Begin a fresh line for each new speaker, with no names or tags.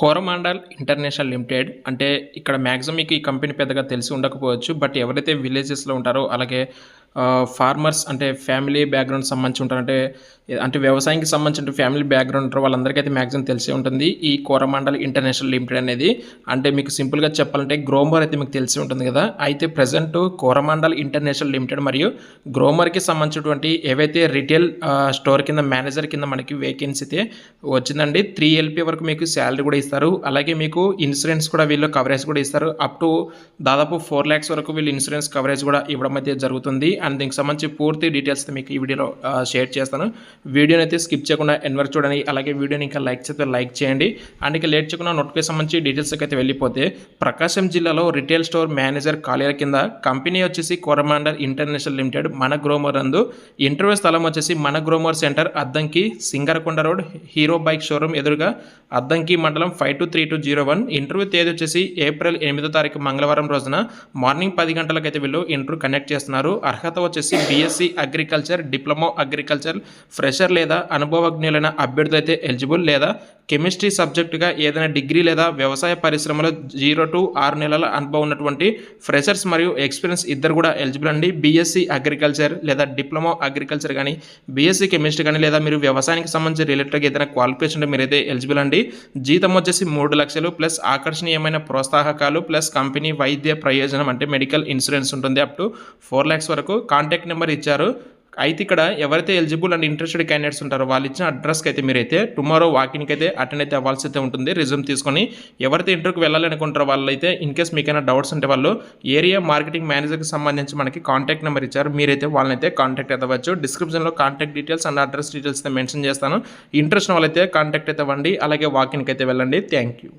Coromandel international limited అంటే ఇక్కడ maximum మీకు ఈ కంపెనీ పెద్దగా తెలిసి ఉండకపోవచ్చు బట్ ఎవరైతే విలేజెస్లో ఉంటారో అలాగే ఫార్మర్స్ అంటే ఫ్యామిలీ బ్యాక్గ్రౌండ్ సంబంధించి ఉంటారు. అంటే అంటే వ్యవసాయానికి సంబంధించిన ఫ్యామిలీ బ్యాక్గ్రౌండ్ ఉంటారు. వాళ్ళందరికీ అయితే మ్యాక్సిమం తెలిసే ఉంటుంది. ఈ కోరమండల్ ఇంటర్నేషనల్ లిమిటెడ్ అనేది అంటే మీకు సింపుల్గా చెప్పాలంటే గ్రోమర్ అయితే మీకు తెలిసి ఉంటుంది కదా. అయితే ప్రజెంట్ కోరమండల్ ఇంటర్నేషనల్ లిమిటెడ్ మరియు గ్రోమర్కి సంబంధించినటువంటి ఏవైతే రిటైల్ స్టోర్ కింద మేనేజర్ కింద మనకి వేకెన్సీ అయితే వచ్చిందండి త్రీ ఎల్పీ వరకు మీకు శాలరీ కూడా ఇస్తారు. అలాగే మీకు ఇన్సూరెన్స్ కూడా వీళ్ళు కవరేజ్ కూడా ఇస్తారు. అప్ టు దాదాపు ఫోర్ ల్యాక్స్ వరకు వీళ్ళు ఇన్సూరెన్స్ కవరేజ్ కూడా ఇవ్వడం అయితే జరుగుతుంది. అండ్ దీనికి సంబంధించి పూర్తి డీటెయిల్స్ మీకు ఈ వీడియోలో షేర్ చేస్తాను. వీడియోని అయితే స్కిప్ చేయకుండా ఎన్వర్ చూడండి. అలాగే వీడియోని ఇంకా లైక్ చేస్తే లైక్ చేయండి. అండ్ ఇక లేట్ చేయకుండా నోటిఫికేషన్ సంబంధించి డీటెయిల్స్కి అయితే వెళ్ళిపోతే ప్రకాశం జిల్లాలో రిటైల్ స్టోర్ మేనేజర్ కాలేజీల కింద కంపెనీ వచ్చేసి కొరమాండర్ ఇంటర్నేషనల్ లిమిటెడ్ మన గ్రోమర్ అందు ఇంటర్వ్యూ స్థలం వచ్చేసి మన Gromor centre Addanki Singarakonda road hero bike showroom ఎదురుగా అద్దంకి మండలం five two three two zero one interview తేదీ వచ్చేసి ఏప్రిల్ ఎనిమిదో తారీఖు మంగళవారం రోజున మార్నింగ్ పది గంటలకైతే వీళ్ళు ఇంటర్వ్యూ కనెక్ట్ చేస్తున్నారు. అర్హత వచ్చేసి BSc agriculture diploma agriculture fresher లేదా అనుభవజ్ఞులైన అభ్యర్థి అయితే ఎలిజిబుల్ లేదా కెమిస్ట్రీ సబ్జెక్టుగా ఏదైనా డిగ్రీ లేదా వ్యవసాయ పరిశ్రమలో జీరో టు ఆరు నెలల అనుభవం ఉన్నటువంటి ఫ్రెషర్స్ మరియు ఎక్స్పీరియన్స్ ఇద్దరు కూడా ఎలిజిబుల్ అండి. బీఎస్సీ అగ్రికల్చర్ లేదా డిప్లొమా అగ్రికల్చర్ కానీ బీఎస్సీ కెమిస్ట్రీ కానీ లేదా మీరు వ్యవసాయానికి సంబంధించి రిలేటెడ్గా ఏదైనా క్వాలిఫికేషన్ ఉంటే మీరైతే ఎలిజిబుల్ అండి. జీతం వచ్చేసి మూడు లక్షలు ప్లస్ ఆకర్షణీయమైన ప్రోత్సాహకాలు ప్లస్ కంపెనీ వైద్య ప్రయోజనం అంటే మెడికల్ ఇన్సూరెన్స్ ఉంటుంది. అప్ టు ఫోర్ ల్యాక్స్ వరకు కాంటాక్ట్ నెంబర్ ఇచ్చారు. అయితే ఇక్కడ ఎవరైతే ఎలిజిబుల్ అండ్ ఇంట్రెస్టెడ్ క్యాండిడేట్స్ ఉంటారో వాళ్ళు ఇచ్చిన అడ్రస్కి అయితే మీరైతే టుమారో వాకింగ్కి అయితే అటెండ్ అయితే అవ్వాల్సి అయితే ఉంటుంది. రిజ్యూమ్ తీసుకొని ఎవరైతే ఇంటర్వ్యూకి వెళ్ళాలనుకుంటారో వాళ్ళైతే ఇన్ కేస్ మీకైనా డౌట్స్ ఉంటే వాళ్ళు ఏరియా మార్కెటింగ్ మేనేజర్కి సంబంధించి మనకి కాంటాక్ట్ నెంబర్ ఇచ్చారు. మీరైతే వాళ్ళనైతే కాంటాక్ట్ అవ్వచ్చు. డిస్క్రిప్షన్లో contact details and address details అయితే మెన్షన్ చేస్తాను. ఇంట్రెస్ట్ వాళ్ళైతే కాంటాక్ట్ అయితే అవ్వండి. అలాగే వాకింగ్కి అయితే వెళ్ళండి. Thank you.